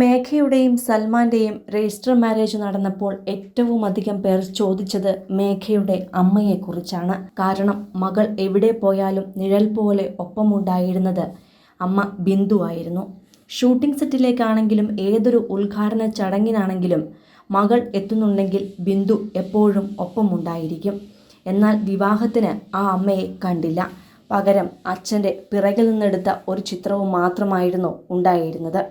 മേഘയുടെയും സൽമാന്റെയും register marriage നടന്നപ്പോൾ ഏറ്റവും അധികം പേർ ചോദിച്ചത് മേഘയുടെ അമ്മയെക്കുറിച്ചാണ്. കാരണം മകൾ എവിടെ പോയാലും നിഴൽ പോലെ ഒപ്പമുണ്ടായിരുന്നത് അമ്മ ബിന്ദു ആയിരുന്നു. ഷൂട്ടിംഗ് സെറ്റിലേക്കാണെങ്കിലും ഏതൊരു ഉദ്ഘാടന ചടങ്ങിനാണെങ്കിലും മകൾ എത്തുന്നുണ്ടെങ്കിൽ ബിന്ദു എപ്പോഴും ഒപ്പമുണ്ടായിരിക്കും. എന്നാൽ വിവാഹത്തിന് ആ അമ്മയെ കണ്ടില്ല. പകരം അച്ഛന്റെ പിറകിൽ നിന്നെടുത്ത ഒരു ചിത്രവും മാത്രമായിരുന്നു ഉണ്ടായിരുന്നത്.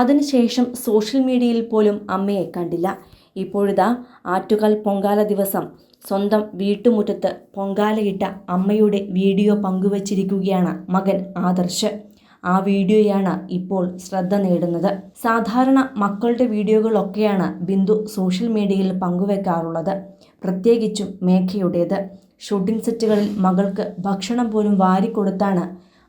അതിനുശേഷം സോഷ്യൽ മീഡിയയിൽ പോലും അമ്മയെ കണ്ടില്ല. ഇപ്പോഴിതാ ആറ്റുകാൽ പൊങ്കാല ദിവസം സ്വന്തം വീട്ടുമുറ്റത്ത് പൊങ്കാലയിട്ട അമ്മയുടെ വീഡിയോ പങ്കുവച്ചിരിക്കുകയാണ് മകൻ ആദർശ്. ആ വീഡിയോയാണ് ഇപ്പോൾ ശ്രദ്ധ നേടുന്നത്. സാധാരണ മക്കളുടെ വീഡിയോകളൊക്കെയാണ് ബിന്ദു സോഷ്യൽ മീഡിയയിൽ പങ്കുവെക്കാറുള്ളത്. പ്രത്യേകിച്ചും മേഘയുടേത്. ഷൂട്ടിംഗ് സെറ്റുകളിൽ മകൾക്ക് ഭക്ഷണം പോലും വാരിക്കൊടുത്താണ്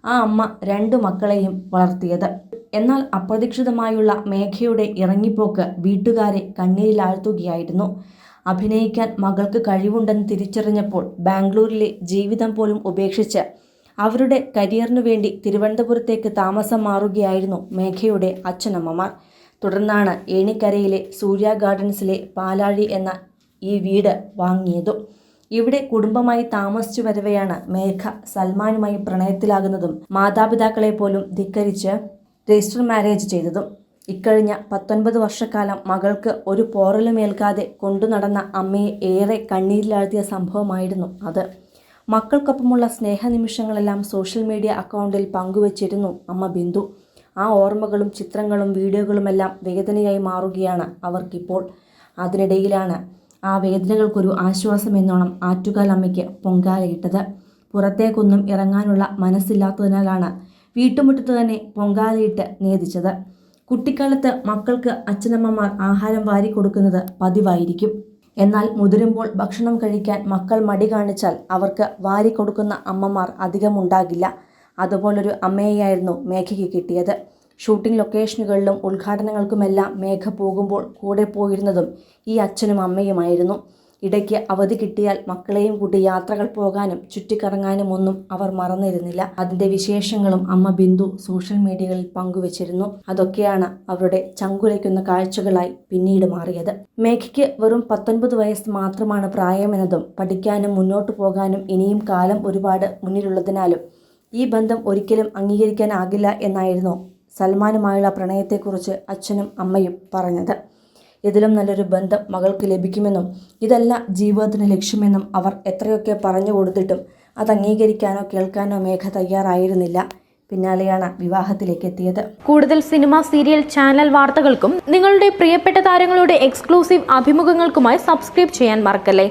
ആ അമ്മ രണ്ടു മക്കളെയും വളർത്തിയത്. എന്നാൽ അപ്രതീക്ഷിതമായുള്ള മേഘയുടെ ഇറങ്ങിപ്പോക്ക് വീട്ടുകാരെ കണ്ണീരിലാഴ്ത്തുകയായിരുന്നു. അഭിനയിക്കാൻ മകൾക്ക് കഴിവുണ്ടെന്ന് തിരിച്ചറിഞ്ഞപ്പോൾ ബാംഗ്ലൂരിലെ ജീവിതം പോലും ഉപേക്ഷിച്ച് അവരുടെ കരിയറിനു വേണ്ടി തിരുവനന്തപുരത്തേക്ക് താമസം മാറുകയായിരുന്നു മേഘയുടെ അച്ഛനമ്മമാർ. തുടർന്നാണ് ഏണിക്കരയിലെ സൂര്യ ഗാർഡൻസിലെ പാലാഴി എന്ന ഈ വീട് വാങ്ങിയതും ഇവിടെ കുടുംബമായി താമസിച്ചു വരവെയാണ് മേഘ സൽമാനുമായി പ്രണയത്തിലാകുന്നതും മാതാപിതാക്കളെ പോലും ധിക്കരിച്ച് രജിസ്റ്റർ മാരേജ് ചെയ്തതും ഇക്കഴിഞ്ഞ പത്തൊൻപത് വർഷക്കാലം മകൾക്ക് ഒരു പോറലുമേൽക്കാതെ കൊണ്ടുനടന്ന അമ്മയെ ഏറെ കണ്ണീരിലാഴ്ത്തിയ സംഭവമായിരുന്നു അത്. മക്കൾക്കൊപ്പമുള്ള സ്നേഹനിമിഷങ്ങളെല്ലാം സോഷ്യൽ മീഡിയ അക്കൗണ്ടിൽ പങ്കുവച്ചിരുന്നു അമ്മ ബിന്ദു. ആ ഓർമ്മകളും ചിത്രങ്ങളും വീഡിയോകളുമെല്ലാം വേദനയായി മാറുകയാണ് അവർക്കിപ്പോൾ. അതിനിടയിലാണ് ആ വേദനകൾക്കൊരു ആശ്വാസം എന്നോണം ആറ്റുകാൽ അമ്മയ്ക്ക് പൊങ്കാലയിട്ടത്. പുറത്തേക്കൊന്നും ഇറങ്ങാനുള്ള മനസ്സില്ലാത്തതിനാലാണ് വീട്ടുമുറ്റത്ത് തന്നെ പൊങ്കാലയിട്ട് നേദിച്ചത് കുട്ടിക്കാലത്ത് മക്കൾക്ക് അച്ഛനമ്മമാർ ആഹാരം വാരി കൊടുക്കുന്നത് പതിവായിരിക്കും. എന്നാൽ മുതിരുമ്പോൾ ഭക്ഷണം കഴിക്കാൻ മക്കൾ മടി കാണിച്ചാൽ അവർക്ക് വാരി കൊടുക്കുന്ന അമ്മമാർ അധികം അധികമുണ്ടാകില്ല. അതുപോലൊരു അമ്മയെയായിരുന്നു മേഘയ്ക്ക് കിട്ടിയത്. ഷൂട്ടിംഗ് ലൊക്കേഷനുകളിലും ഉദ്ഘാടനങ്ങൾക്കുമെല്ലാം മേഘ പോകുമ്പോൾ കൂടെ പോയിരുന്നതും ഈ അച്ഛനും അമ്മയുമായിരുന്നു. ഇടയ്ക്ക് അവധി കിട്ടിയാൽ മക്കളെയും കൂട്ടി യാത്രകൾ പോകാനും ചുറ്റിക്കറങ്ങാനും ഒന്നും അവർ മറന്നിരുന്നില്ല. അതിന്റെ വിശേഷങ്ങളും അമ്മ ബിന്ദു സോഷ്യൽ മീഡിയകളിൽ പങ്കുവച്ചിരുന്നു. അതൊക്കെയാണ് അവരുടെ ചങ്കുലയ്ക്കുന്ന കാഴ്ചകളായി പിന്നീട് മാറിയത്. മേഘയ്ക്ക് വെറും പത്തൊൻപത് വയസ്സ് മാത്രമാണ് പ്രായമെന്നതും പഠിക്കാനും മുന്നോട്ട് പോകാനും ഇനിയും കാലം ഒരുപാട് മുന്നിലുള്ളതിനാലും ഈ ബന്ധം ഒരിക്കലും അംഗീകരിക്കാനാകില്ല എന്നായിരുന്നു സൽമാനുമായുള്ള പ്രണയത്തെക്കുറിച്ച് അച്ഛനും അമ്മയും പറഞ്ഞത്. ഇതിലും നല്ലൊരു ബന്ധം മകൾക്ക് ലഭിക്കുമെന്നും ഇതല്ല ജീവിതത്തിന് ലക്ഷ്യമെന്നും അവർ എത്രയൊക്കെ പറഞ്ഞു കൊടുത്തിട്ടും അത് അംഗീകരിക്കാനോ കേൾക്കാനോ മേഘ തയ്യാറായിരുന്നില്ല. പിന്നാലെയാണ് വിവാഹത്തിലേക്ക് എത്തിയത്. കൂടുതൽ സിനിമ സീരിയൽ ചാനൽ വാർത്തകൾക്കും നിങ്ങളുടെ പ്രിയപ്പെട്ട താരങ്ങളുടെ എക്സ്ക്ലൂസീവ് അഭിമുഖങ്ങൾക്കുമായി സബ്സ്ക്രൈബ് ചെയ്യാൻ മറക്കല്ലേ?